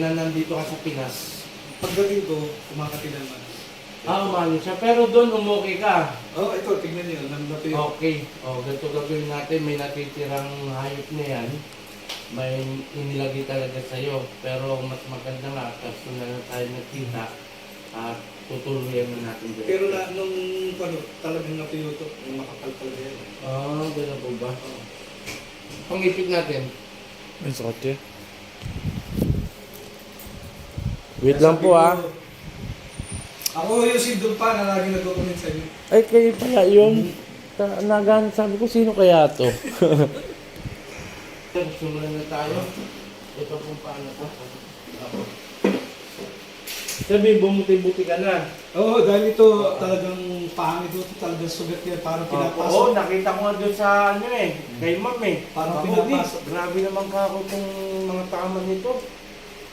na nandito ka sa Pinas. Pagdating ko, kumakatilan man. Ah, umano siya. Pero doon umuwi ka. Oh, ito, tignan niyo. Nandito Okay. O, ganito gagawin natin. May natitirang hayop na yan. May inilagay talaga sa'yo. Pero mas maganda nga, personal na tayo nagkita. At tutuluyan na natin dito. Pero na, nung ano, talagang natuyo to, yung makapal talaga yan. Ah, ganun po ba? Pangipit natin. May sakot eh. Wait lang po ah. Ako yung si Dumpa na lagi nagko-comment sa inyo. Ay, kayo pala yun. Ta- Nagan, sabi ko, sino kaya to? Sir, simulan na tayo. Ito kung paano to. Sabi, bumuti-buti ka na. Oo, dahil ito talagang pangit ito, talagang sugat yan, parang Oo, pinapasok. nakita ko nga doon sa ano eh, kay ma'am eh. Parang Ako, pinapasok. Grabe naman ka ako itong mga tama nito.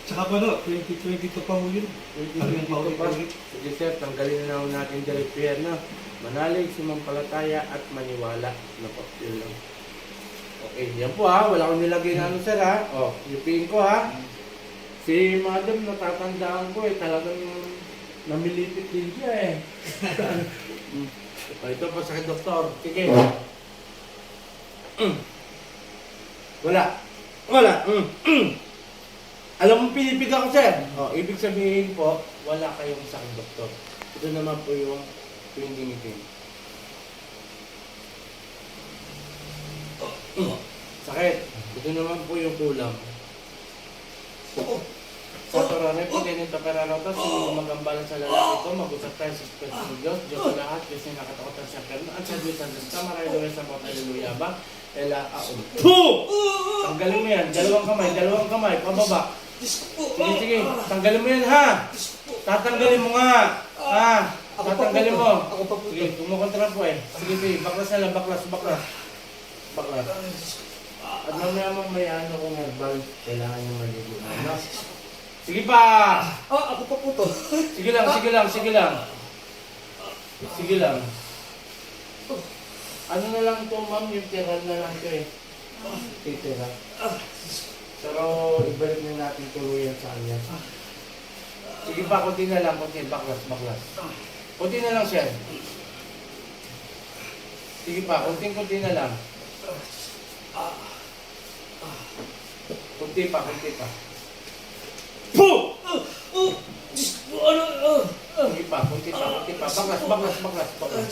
Tsaka pa no, 2022 pa mo yun. Talagang Talagang pa. paulit-ulit. Sige sir, tanggalin na natin dahil prayer na. Manalig, sumampalataya at maniwala. Ano po, yun lang. Okay, yan po ha. Wala akong nilagay na ano sir ha. O, yupiin ko ha. Si madam, natatandaan ko eh. Talagang namilipit din siya eh. O, ito po sa doktor. Sige. Wala. Wala. Mm. Mm. Alam mo, pinipig ako, sir. Oh, ibig sabihin po, wala kayong sakit, doktor. Ito naman po yung piniginitin. Oh, sakit. Ito naman po yung kulang. Sa Torare po, ganito perarota, sumunod magambalan sa lalaki ito, mag-usap tayo sa Espiritu ng Diyos, Diyos sa lahat, Diyos yung nakatakotan sa perno, at sa Diyos ang Diyos ka, maraming luwes sa mga haleluya ba? Ela, aon. Puh! Tanggalin mo yan, dalawang kamay, dalawang kamay, pababa. Sige, sige, tanggalin mo yan ha! Tatanggalin mo nga! Ha? Tatanggalin mo. Ako pa po. Sige, kumukontra po eh. Sige, sige, baklas na lang, baklas, baklas. Baklas. At mamaya mamaya ano kung herbal, kailangan yung maligo na. Sige pa! Ah, ako pa po to. Sige lang, sige lang, sige lang. Sige lang. Ano na lang to, ma'am, yung tiran na lang to eh. Titira. Pero ibalik na natin tuluyan sa kanya. Sige pa, kunti na lang, kunti. Baklas, baklas. Kunti na lang siya. Sige pa, kunti-kunti na lang. Kunti pa, kunti pa. Puh! Kunti pa, kunti pa, kunti pa. Baklas, baklas, baklas, baklas.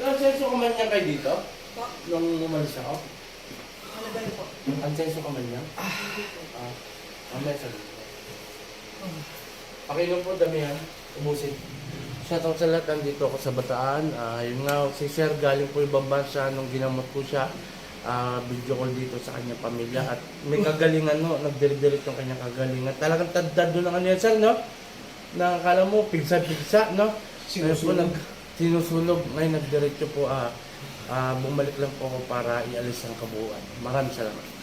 Ansenso ka man niya kayo dito? Nung umalis ako? Ansenso ka man niya? Ah, mamaya sa dito. Pakinom po damihan, ubusin. Shoutout sa lahat, nandito ako sa Bataan. Ah, yun nga, si Sir galing po ibang bansa nung ginamot ko siya. Ah, video call dito sa kanyang pamilya at may kagalingan no, nagdiridirit yung kanyang kagalingan. Talagang tadtad doon ang ano yan, sir, no? Nakakala mo, pigsa-pigsa, no? Nag, sinusunog. Ngayon, nagdiretso po, ah, ah, bumalik lang po ako para ialis ang kabuuan. Maraming salamat.